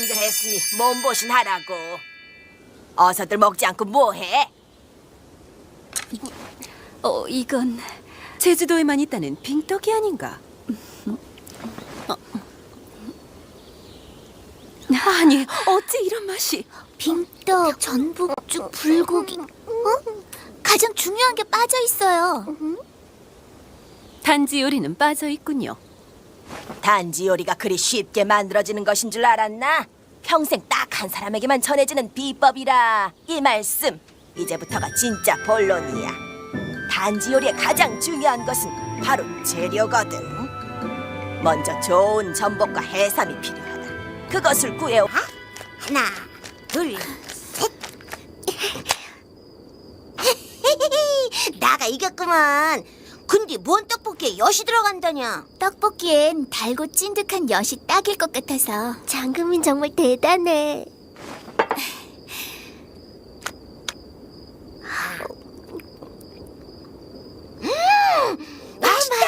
학생들 했으니 몸보신 하라고. 어서들 먹지 않고 뭐해? 어, 이건 제주도에만 있다는 빙떡이 아닌가? 어. 아니, 어찌 이런 맛이? 빙떡, 전복죽, 불고기. 어? 가장 중요한 게 빠져 있어요. 단지 요리는 빠져 있군요. 단지 요리가 그리 쉽게 만들어지는 것인 줄 알았나? 평생 딱 한 사람에게만 전해지는 비법이라 이 말씀 이제부터가 진짜 본론이야. 단지 요리의 가장 중요한 것은 바로 재료거든. 먼저 좋은 전복과 해삼이 필요하다. 그것을 구해오. 하나, 둘, 셋. 나가 이겼구만. 근데 뭔 떡볶이에 엿이 들어간다냐? 떡볶이엔 달고 찐득한 엿이 딱일 것 같아서. 장금인 정말 대단해. 맛있다.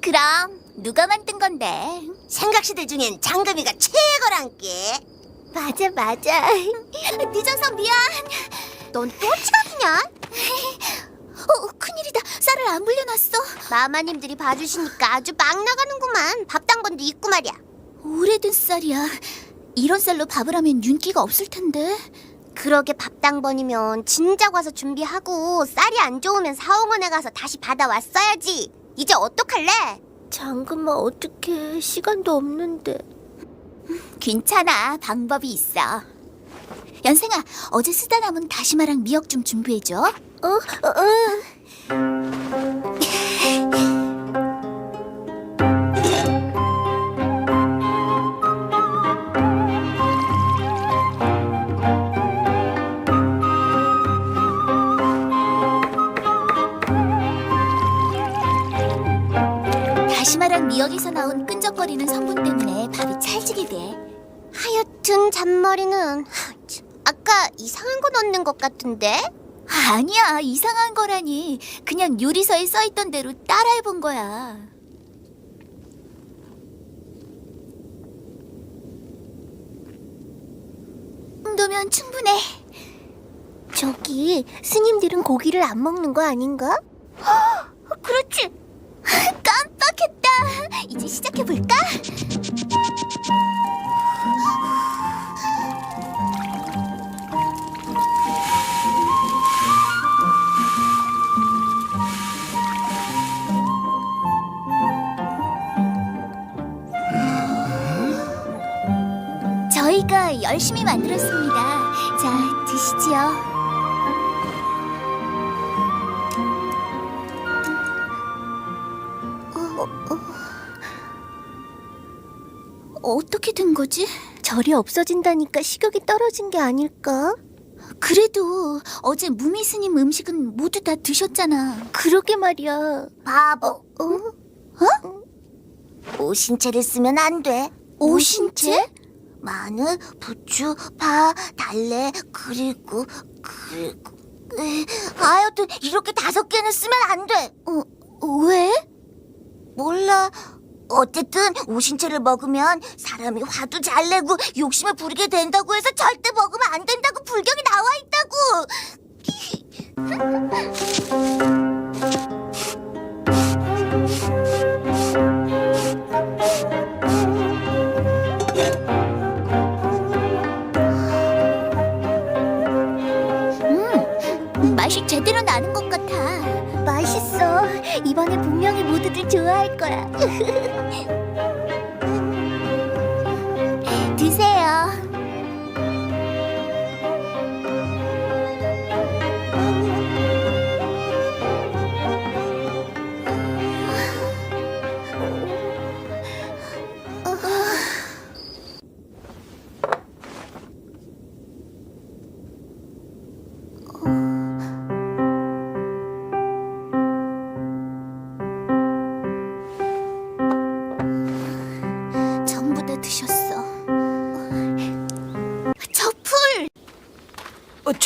그럼 누가 만든 건데? 생각시들 중엔 장금이가 최고란게. 맞아 맞아. 늦어서 미안. 넌 또 치가냐? 어, 큰일이다. 쌀을 안 불려놨어. 마마님들이 봐주시니까 아주 막 나가는구만. 밥 당번도 있고 말이야. 오래된 쌀이야. 이런 쌀로 밥을 하면 윤기가 없을 텐데. 그러게 밥 당번이면 진작 와서 준비하고 쌀이 안 좋으면 사홍원에 가서 다시 받아왔어야지. 이제 어떡할래? 잠깐만 어떡해. 시간도 없는데. 괜찮아. 방법이 있어. 연생아, 어제 쓰다 남은 다시마랑 미역 좀 준비해줘. 어, 어, 다시마랑 미역에서 나온 끈적거리는 성분 때문에 밥이 찰지게 돼. 하여튼 잔머리는 아까 이상한 거 넣는 것 같은데? 아니야 이상한 거라니. 그냥 요리서에 써있던 대로 따라해본 거야. 정도면 충분해. 저기 스님들은 고기를 안 먹는 거 아닌가? 그렇지. 깜빡했다. 이제 시작해볼까? 열심히 만들었습니다. 자, 드시지요. 어, 어떻게 된 거지? 절이 없어진다니까 식욕이 떨어진 게 아닐까? 그래도 어제 무미 스님 음식은 모두 다 드셨잖아. 그러게 말이야. 바보. 어? 어? 오신채를 쓰면 안 돼. 오신채? 마늘, 부추, 파, 달래, 그리고 그리고 으, 하여튼 이렇게 다섯 개는 쓰면 안 돼. 어, 왜? 몰라. 어쨌든 오신채를 먹으면 사람이 화도 잘 내고 욕심을 부리게 된다고 해서 절대 먹으면 안 된다고 불경이 나와 있다고. 이번에 분명히 모두들 좋아할 거야.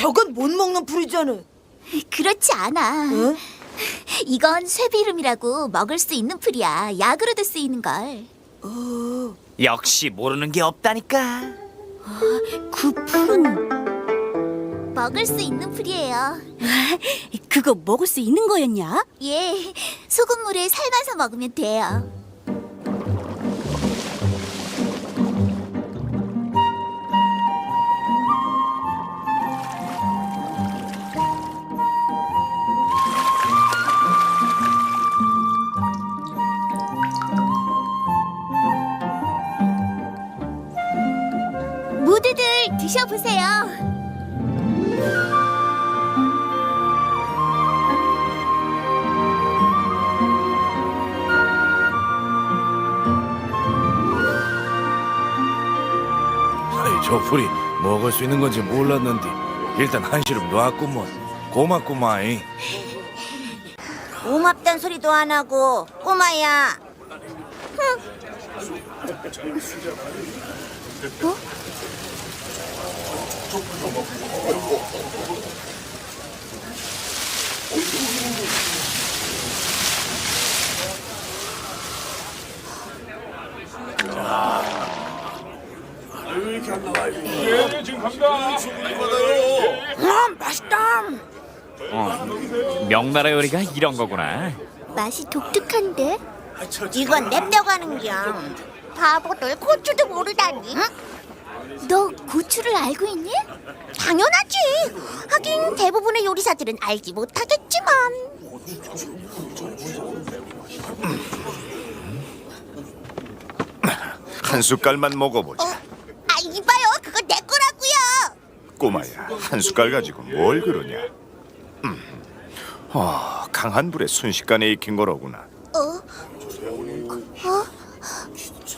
저건 못 먹는 풀이잖아. 그렇지 않아. 응? 이건 쇠비름이라고 먹을 수 있는 풀이야. 약으로도 쓰이는 걸. 어, 역시 모르는 게 없다니까. 그 풀은 먹을 수 있는 풀이에요. 그거 먹을 수 있는 거였냐? 예, 소금물에 삶아서 먹으면 돼요. 아이, 저 풀이 먹을 수 있는 건지 몰랐는데 일단 한시름 놨구먼. 고맙구마이 고맙단 소리도 안 하고 꼬마야. 명나라 요리가 이런 거구나. 맛이 독특한데? 이건 냅다고 하는겨. 바보들 고추도 모르다니. 너 고추를 알고 있니? 당연하지. 하긴 대부분의 요리사들은 알지 못하겠지만. 한 숟갈만 먹어보자. 아 이봐요, 그거 내 거라고요. 꼬마야, 한 숟갈 가지고 뭘 그러냐? 음, 어, 강한 불에 순식간에 익힌 거로구나. 어?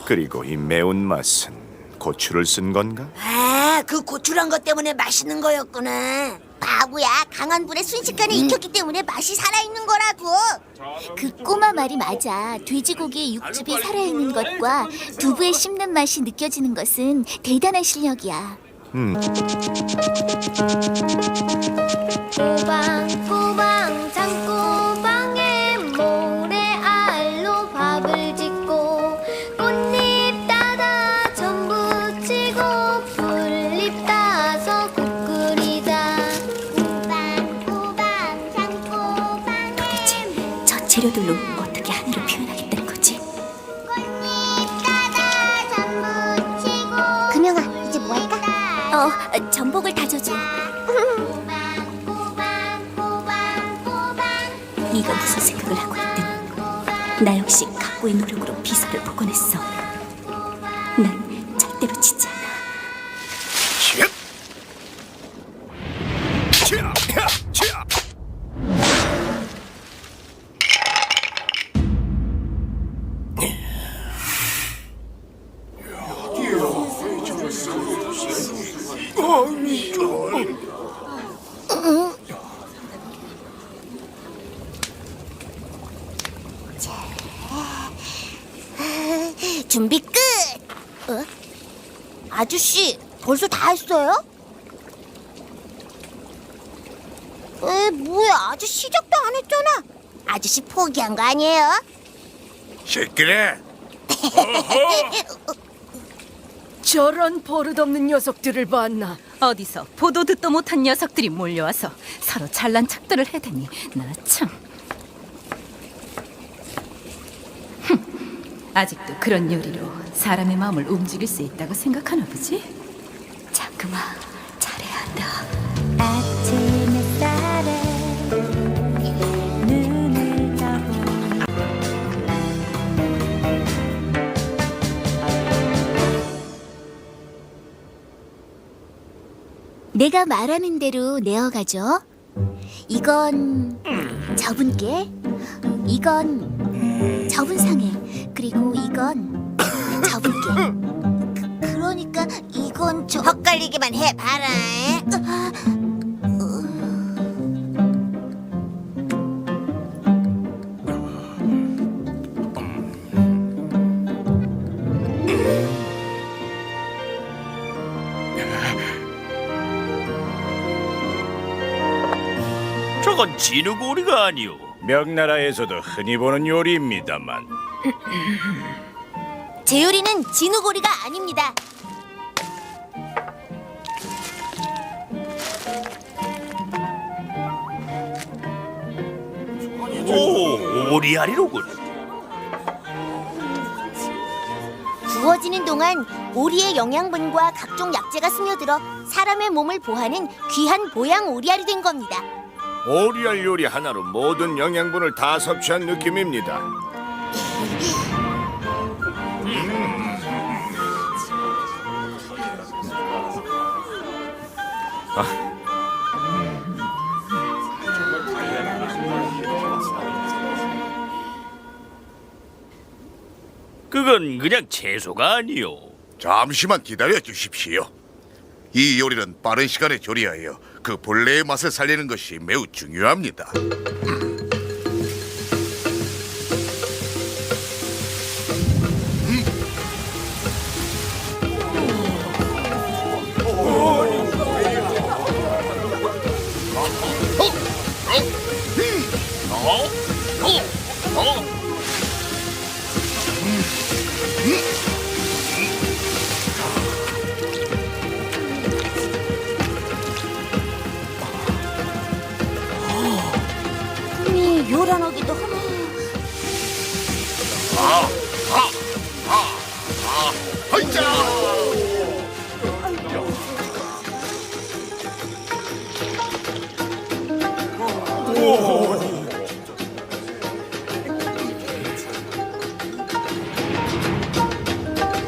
그리고 이 매운 맛은 고추를 쓴 건가? 아, 그 고추란 것 때문에 맛있는 거였구나. 바보야, 강한 불에 순식간에 익혔기 때문에 맛이 살아있는 거라고. 그 꼬마 말이 맞아. 돼지고기의 육즙이 살아있는 것과 두부의 씹는 맛이 느껴지는 것은 대단한 실력이야. 꼬방 꼬방 장꼬 했어요? 에, 뭐야, 아직 시작도 안 했잖아. 아저씨 포기한 거 아니에요? 시끄러 저런 버릇없는 녀석들을 봤나? 어디서 보도 듣도 못한 녀석들이 몰려와서 서로 잘난 척들을 해대니 나 참. 흠, 아직도 그런 요리로 사람의 마음을 움직일 수 있다고 생각하나 보지? 자그마 잘해야 한다. 아침 햇살에 눈을 떠보니 내가 말하는 대로 내어가죠. 이건 저분께, 이건 저분 상에, 그리고 이건 저분께. 그, 그러니까 이건 저 헛갈리기만 해 봐라. 저건 진우고리가 아니오. 명나라에서도 흔히 보는 요리입니다만 제 요리는 진우고리가 아닙니다. 오, 오리알이로군. 구워지는 동안 오리의 영양분과 각종 약재가 스며들어 사람의 몸을 보하는 귀한 보양 오리알이 된 겁니다. 오리알 요리 하나로 모든 영양분을 다 섭취한 느낌입니다. 그건 그냥 채소가 아니요. 잠시만 기다려 주십시오. 이 요리는 빠른 시간에 조리하여 그 본래의 맛을 살리는 것이 매우 중요합니다. 흠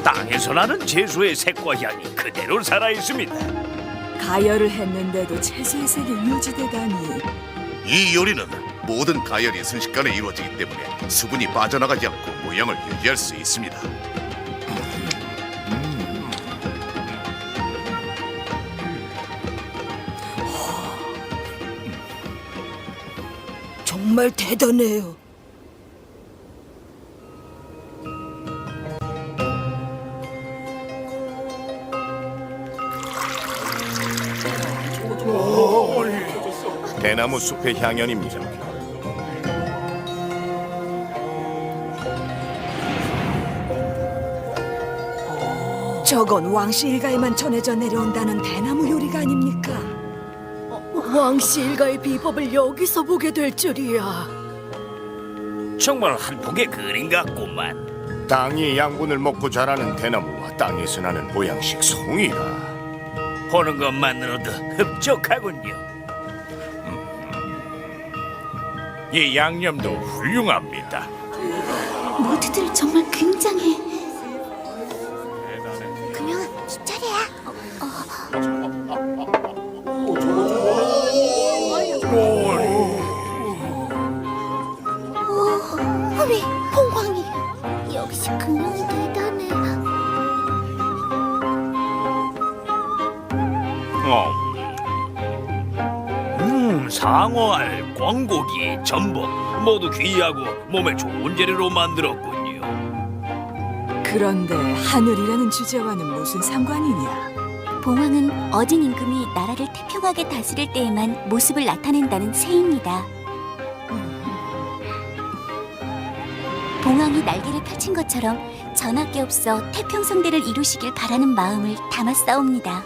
땅에서 나는 채소의 색과 향이 그대로 살아 있습니다. 가열을 했는데도 채소의 색이 유지되다니. 이 요리는 모든 가열이 순식간에 이루어지기 때문에 수분이 빠져나가지 않고 모양을 유지할 수 있습니다. 정말 대단해요. 대나무 숲의 향연입니다. 저건 왕씨 일가에만 전해져 내려온다는 대나무 요리가 아닙니까? 왕씨 일가의 비법을 여기서 보게 될 줄이야. 정말 한 폭의 그림 같구만. 땅이 양분을 먹고 자라는 대나무와 땅에서 나는 보양식 송이라. 보는 것만으로도 흡족하군요. 이 양념도 훌륭합니다. 모두들 정말 굉장해. 전복 모두 귀하고 몸에 좋은 재료로 만들었군요. 그런데 하늘이라는 주제와는 무슨 상관이냐? 봉황은 어진 임금이 나라를 태평하게 다스릴 때에만 모습을 나타낸다는 새입니다. 봉황이 날개를 펼친 것처럼 전하께 없어 태평성대를 이루시길 바라는 마음을 담았사옵니다.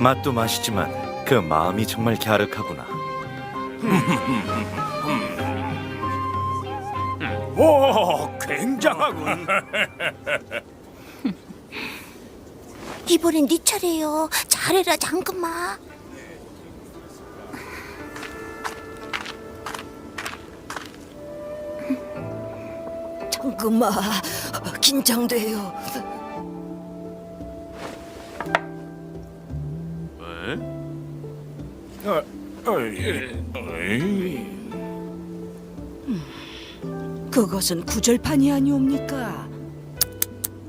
맛도 맛이지만 그 마음이 정말 갸륵하구나. 오, 굉장하군. 이번엔 네 차례요. 잘해라, 잠깐만. 잠깐만, 긴장돼요. 그것은 구절판이 아니옵니까?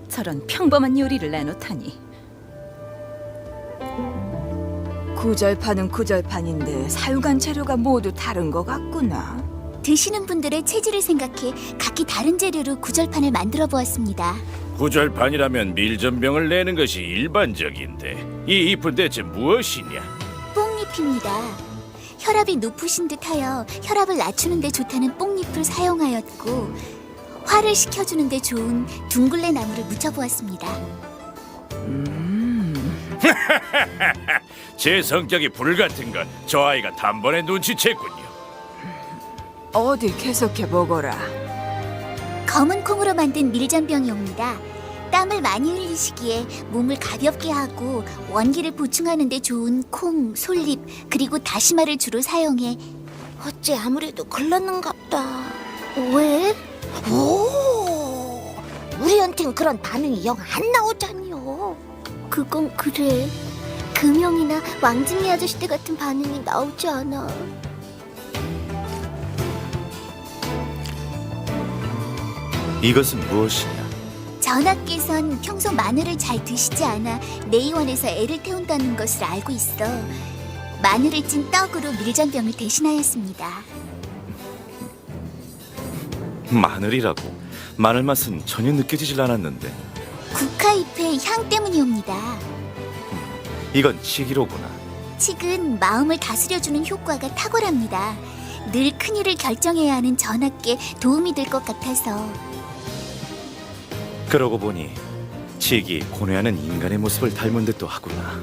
저런 평범한 요리를 내놓다니 구절판은 구절판인데 사용한 재료가 모두 다른 것 같구나. 드시는 분들의 체질을 생각해 각기 다른 재료로 구절판을 만들어 보았습니다. 구절판이라면 밀전병을 내는 것이 일반적인데 이 잎은 대체 무엇이냐? 뽕잎입니다. 혈압이 높으신 듯하여 혈압을 낮추는 데 좋다는 뽕잎을 사용하였고 화를 식혀주는데 좋은 둥글레 나무를 묻혀보았습니다. 제 성격이 불같은 건 저 아이가 단번에 눈치챘군요. 어디 계속해 보거라. 검은 콩으로 만든 밀전병이 옵니다. 땀을 많이 흘리시기에 몸을 가볍게 하고 원기를 보충하는 데 좋은 콩, 솔잎, 그리고 다시마를 주로 사용해 어째 아무래도 걸렀는갑다. 왜? 오, 우리한텐 그런 반응이 영 안 나오잖요. 그건 그래. 금영이나 왕진이 아저씨 때 같은 반응이 나오지 않아. 이것은 무엇이냐? 전하께선 평소 마늘을 잘 드시지 않아 내의원에서 애를 태운다는 것을 알고 있어 마늘을 찐 떡으로 밀전병을 대신하였습니다. 마늘이라고 마늘 맛은 전혀 느껴지질 않았는데 국화잎의 향 때문이옵니다. 이건 치기로구나. 칡은 마음을 다스려주는 효과가 탁월합니다. 늘 큰일을 결정해야 하는 전하께 도움이 될 것 같아서 그러고 보니 칡이 고뇌하는 인간의 모습을 닮은 듯도 하구나.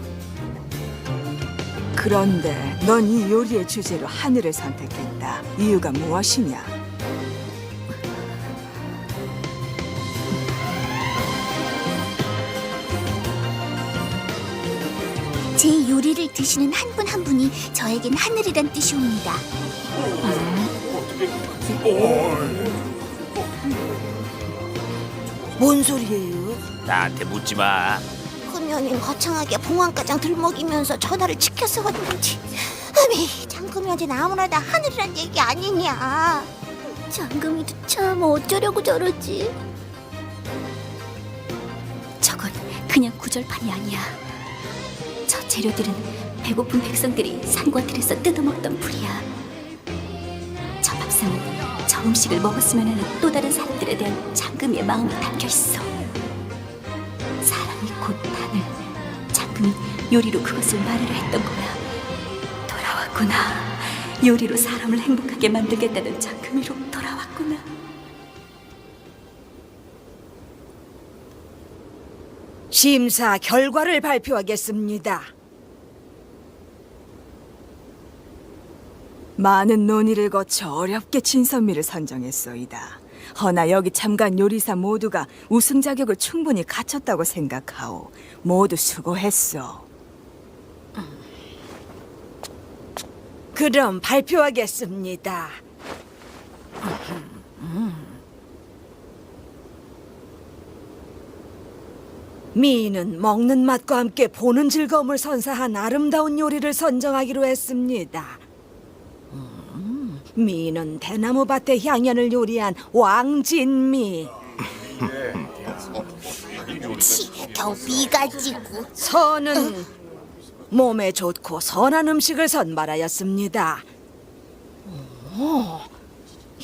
그런데 넌 이 요리의 주제로 하늘을 선택했다. 이유가 무엇이냐? 제 요리를 드시는 한 분 한 분이 저에겐 하늘이란 뜻이옵니다. 뭔 소리예요? 나한테 묻지 마. 금연이 거창하게 봉황가장 들먹이면서 전화를 지켜서 왔는지 아미 장금연이 아무나 다 하늘이란 얘기 아니냐 장금이도 참 어쩌려고 저러지 저건 그냥 구절판이 아니야. 저 재료들은 배고픈 백성들이 산과 들에서 뜯어먹던 풀이야. 저 밥상은 저 음식을 먹었으면 하는 또 다른 사람들에 대한 장금이의 마음이 담겨 있어. 사랑이 곧 하늘. 장금이 요리로 그것을 말하려 했던 거야. 돌아왔구나. 요리로 사람을 행복하게 만들겠다는 장금이로 돌아왔구나. 심사 결과를 발표하겠습니다. 많은 논의를 거쳐 어렵게 진선미를 선정했소이다. 허나 여기 참관 요리사 모두가 우승 자격을 충분히 갖췄다고 생각하오. 모두 수고했어. 그럼 발표하겠습니다. 미인은 먹는 맛과 함께 보는 즐거움을 선사한 아름다운 요리를 선정하기로 했습니다. 음, 미인은 대나무 밭의 향연을 요리한 왕진미. 겨우 비가 지고 선은 몸에 좋고 선한 음식을 선발하였습니다. 오,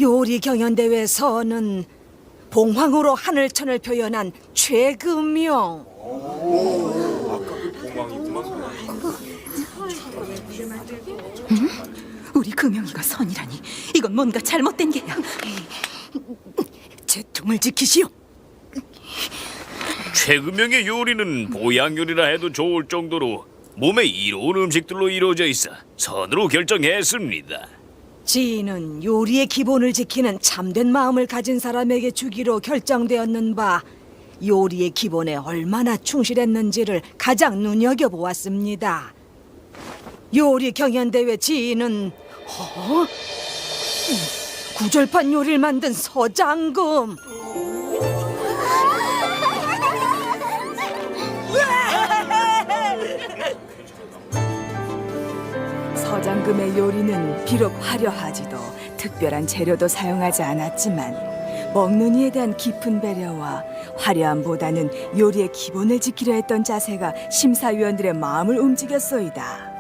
요리 경연 대회 선은 봉황으로 하늘천을 표현한 최금용. 금영이가 선이라니 이건 뭔가 잘못된 게야. 제 tum을 지키시오. 최금영의 요리는 보양 요리라 해도 좋을 정도로 몸에 이로운 음식들로 이루어져 있어 선으로 결정했습니다. 지인은 요리의 기본을 지키는 참된 마음을 가진 사람에게 주기로 결정되었는 바 요리의 기본에 얼마나 충실했는지를 가장 눈여겨보았습니다. 요리 경연대회 지인은 어? 구절판 요리를 만든 서장금 서장금의 요리는 비록 화려하지도 특별한 재료도 사용하지 않았지만 먹는 이에 대한 깊은 배려와 화려함보다는 요리의 기본을 지키려 했던 자세가 심사위원들의 마음을 움직였소이다.